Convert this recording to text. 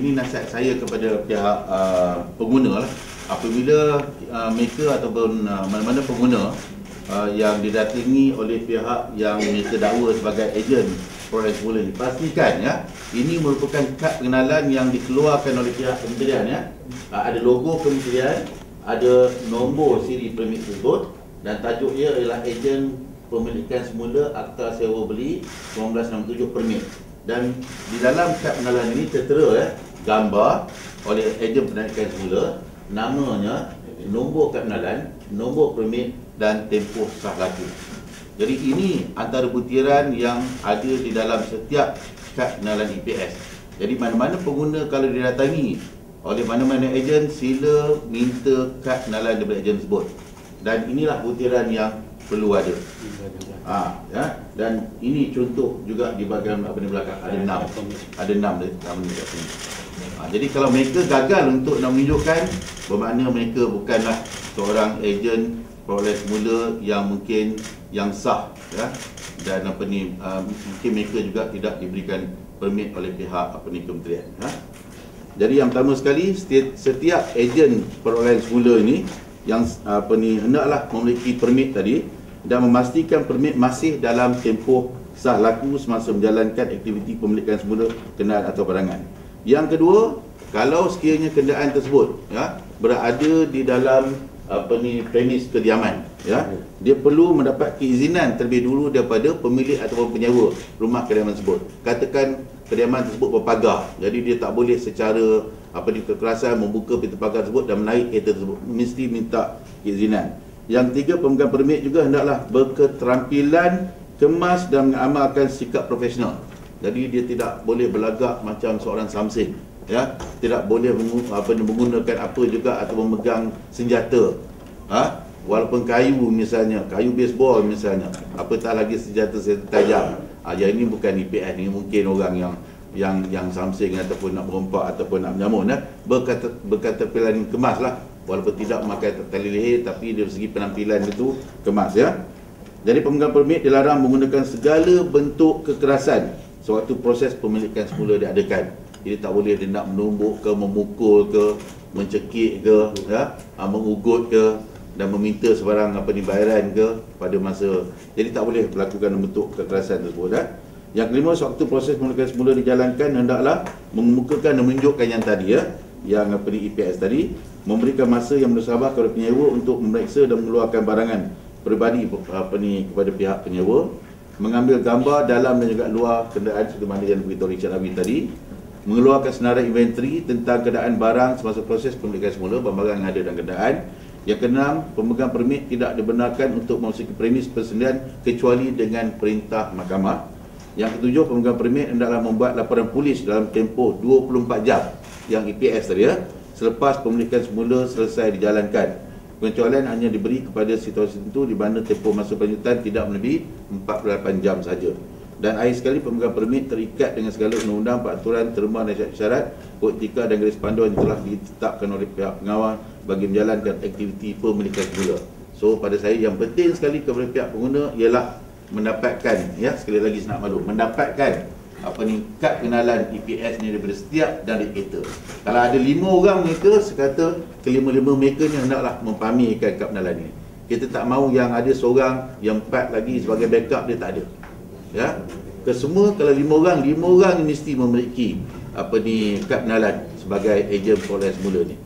ini nasihat saya kepada pihak uh, pengguna lah. Apabila uh, mereka ataupun uh, mana-mana pengguna uh, yang didatangi oleh pihak yang mereka dakwa sebagai ejen proses semula ni, pastikan ya, ini merupakan kad pengenalan yang dikeluarkan oleh pihak kementerian ya. Uh, ada logo kementerian, ada nombor siri permit tersebut dan tajuk ia ialah ejen pemilikan semula akta sewa beli 1967 permit dan di dalam kad pengenalan ini tertera ya, gambar oleh ejen penarikan semula. Namanya nombor kad pengenalan nombor permit dan tempoh sah laku jadi ini antara butiran yang ada di dalam setiap kad pengenalan EPS jadi mana-mana pengguna kalau didatangi oleh mana-mana ejen sila minta kad pengenalan daripada ejen tersebut. Dan inilah butiran yang perlu ada. Ha, ya. Dan ini contoh juga di bahagian apa ni belakang? Ada enam. ada enam di dalam ni kat sini. Ha, jadi kalau mereka gagal untuk nak menunjukkan bermakna mereka bukanlah seorang ejen peroleh semula yang mungkin yang sah ya dan apa ni uh, mungkin mereka juga tidak diberikan permit oleh pihak apa ni kementerian ya. Jadi yang pertama sekali setiap, setiap ejen perolehan semula ini yang apa ni hendaklah memiliki permit tadi dan memastikan permit masih dalam tempoh sah laku semasa menjalankan aktiviti pemilikan semula kendaraan atau barangan. Yang kedua, kalau sekiranya kenderaan tersebut ya berada di dalam apa ni premis kediaman ya dia perlu mendapat keizinan terlebih dulu daripada pemilik ataupun penyewa rumah kediaman tersebut. Katakan kediaman tersebut berpagar jadi dia tak boleh secara apa ni kekerasan membuka pintu pagar tersebut dan menaik kereta tersebut. Mesti minta keizinan yang ketiga, pemegang permit juga hendaklah berketerampilan kemas dan mengamalkan sikap profesional. Jadi dia tidak boleh berlagak macam seorang samsing. Ya, tidak boleh apa menggunakan apa juga atau memegang senjata. Ha? Walaupun kayu misalnya, kayu baseball misalnya, apatah lagi senjata tajam. Ha, yang ini bukan IPS, ini mungkin orang yang yang yang samsing ataupun nak berompak ataupun nak menyamun ya. Berkata berketerampilan kemaslah walaupun tidak memakai tali leher tapi dari segi penampilan itu kemas ya. Jadi pemegang permit dilarang menggunakan segala bentuk kekerasan sewaktu proses pemilikan semula diadakan. Jadi tak boleh dia nak menumbuk ke, memukul ke, mencekik ke, ya, ha, mengugut ke dan meminta sebarang apa ni bayaran ke pada masa. Jadi tak boleh melakukan bentuk kekerasan tersebut ya. Yang kelima, sewaktu proses pemilikan semula dijalankan hendaklah mengemukakan dan menunjukkan yang tadi ya, yang apa ni EPS tadi memberikan masa yang bersabar kepada penyewa untuk memeriksa dan mengeluarkan barangan peribadi apa ni kepada pihak penyewa mengambil gambar dalam dan juga luar kenderaan seperti mana yang beritahu Richard Abi tadi mengeluarkan senarai inventory tentang keadaan barang semasa proses pemilikan semula barang-barang yang ada dalam kenderaan yang keenam, pemegang permit tidak dibenarkan untuk memasuki premis persendirian kecuali dengan perintah mahkamah. Yang ketujuh, pemegang permit hendaklah membuat laporan polis dalam tempoh 24 jam yang EPS tadi ya selepas pemilikan semula selesai dijalankan. Pengecualian hanya diberi kepada situasi tertentu di mana tempoh masa penjutan tidak melebihi 48 jam saja. Dan akhir sekali pemegang permit terikat dengan segala undang-undang, peraturan, terma dan syarat, kod etika dan garis panduan yang telah ditetapkan oleh pihak pengawal bagi menjalankan aktiviti pemilikan semula. So pada saya yang penting sekali kepada pihak pengguna ialah mendapatkan ya sekali lagi senak malu mendapatkan apa ni kad kenalan EPS ni daripada setiap dari kita. Kalau ada lima orang mereka sekata kelima-lima mereka ni hendaklah mempamerkan kad kenalan ni. Kita tak mahu yang ada seorang yang empat lagi sebagai backup dia tak ada. Ya. Kesemua kalau lima orang, lima orang ni mesti memiliki apa ni kad kenalan sebagai ejen perolehan semula ni.